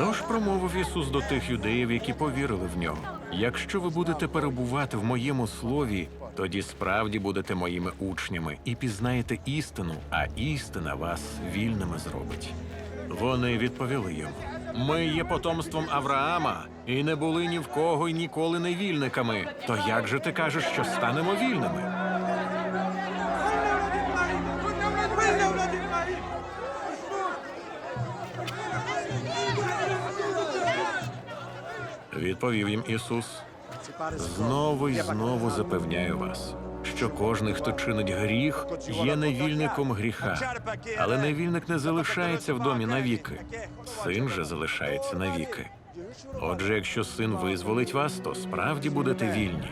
Тож промовив Ісус до тих юдеїв, які повірили в нього. Якщо ви будете перебувати в моєму слові, тоді справді будете моїми учнями і пізнаєте істину, а істина вас вільними зробить. Вони відповіли йому: Ми є потомством Авраама і не були ні в кого й ніколи не вільниками. То як же ти кажеш, що станемо вільними? Відповів їм Ісус. Знову й знову запевняю вас, що кожний, хто чинить гріх, є невільником гріха, але невільник не залишається в домі навіки, син же залишається навіки. Отже, якщо син визволить вас, то справді будете вільні.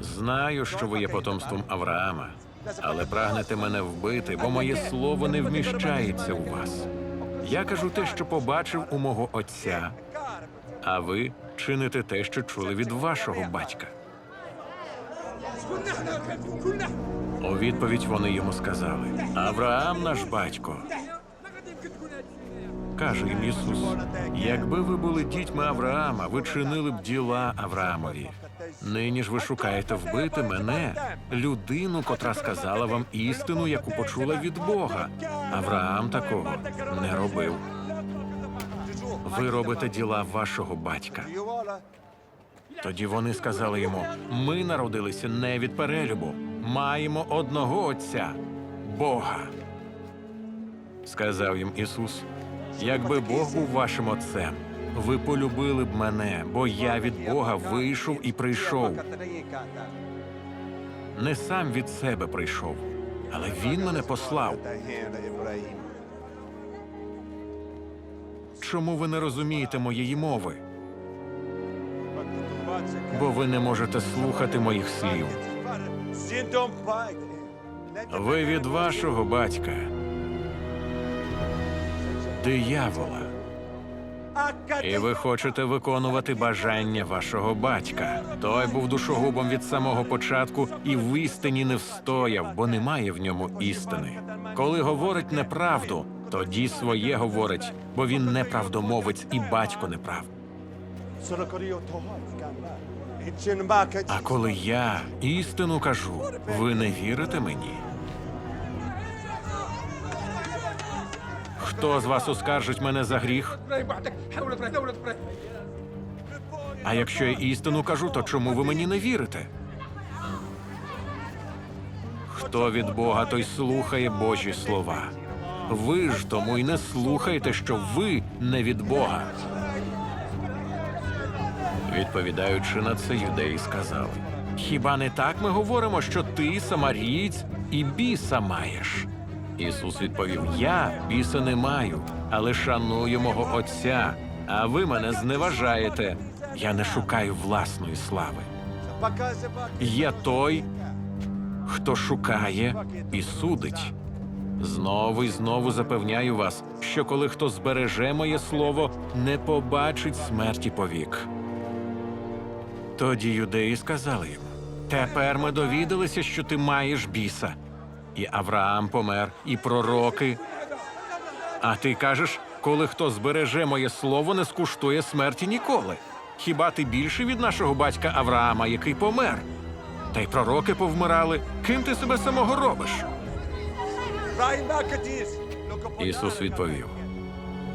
Знаю, що ви є потомством Авраама, але прагнете мене вбити, бо моє слово не вміщається у вас. Я кажу те, що побачив у мого отця, а ви чините те, що чули від вашого батька. У відповідь вони йому сказали: Авраам наш батько. Каже їм Ісус: якби ви були дітьми Авраама, ви чинили б діла Авраамові. Нині ж ви шукаєте вбити мене, людину, котра сказала вам істину, яку почула від Бога. Авраам такого не робив. Ви робите діла вашого батька. Тоді вони сказали йому: ми народилися не від перелюбу, маємо одного Отця Бога. Сказав їм Ісус: якби Бог був вашим отцем, ви полюбили б мене, бо я від Бога вийшов і прийшов. Не сам від себе прийшов, але Він мене послав. Чому ви не розумієте моєї мови? Бо ви не можете слухати моїх слів. Ви від вашого батька, диявола, і ви хочете виконувати бажання вашого батька. Той був душогубом від самого початку і в істині не встояв, бо немає в ньому істини. Коли говорить неправду, тоді своє говорить, бо він неправдомовець і батько неправ. А коли я істину кажу, ви не вірите мені. Хто з вас оскаржить мене за гріх? А якщо я істину кажу, то чому ви мені не вірите? Хто від Бога, той слухає Божі слова. Ви ж тому й не слухаєте, що ви не від Бога. Відповідаючи на це, юдеї сказали: Хіба не так ми говоримо, що ти, самарієць, і біса маєш? Ісус відповів: Я біса не маю, але шаную мого Отця, а ви мене зневажаєте. Я не шукаю власної слави. Я той, хто шукає і судить. Знову і знову запевняю вас, що коли хто збереже моє слово, не побачить смерті повік. Тоді юдеї сказали йому: Тепер ми довідалися, що ти маєш біса. І Авраам помер, і пророки. А ти кажеш, коли хто збереже моє слово, не скуштує смерті ніколи. Хіба ти більше від нашого батька Авраама, який помер? Та й пророки повмирали. Ким ти себе самого робиш? Ісус відповів: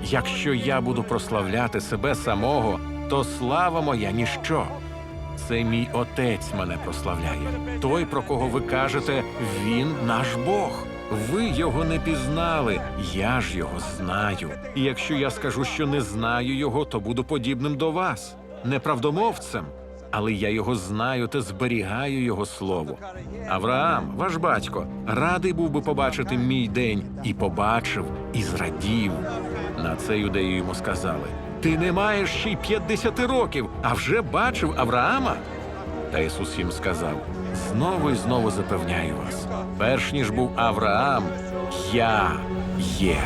Якщо я буду прославляти себе самого, то слава моя ніщо. Це мій отець мене прославляє. Той, про кого ви кажете, він наш Бог. Ви його не пізнали, я ж його знаю. І якщо я скажу, що не знаю його, то буду подібним до вас, неправдомовцем. Але я його знаю та зберігаю його слово. Авраам, ваш батько, радий був би побачити мій день, і побачив, і зрадів. На це юдеї йому сказали: Ти не маєш ще й 50 років, а вже бачив Авраама? Та Ісус їм сказав: знову і знову запевняю вас, перш ніж був Авраам, я є.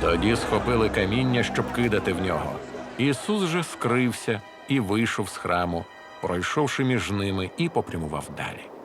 Тоді схопили каміння, щоб кидати в нього. Ісус же скрився і вийшов з храму, пройшовши між ними, і попрямував далі.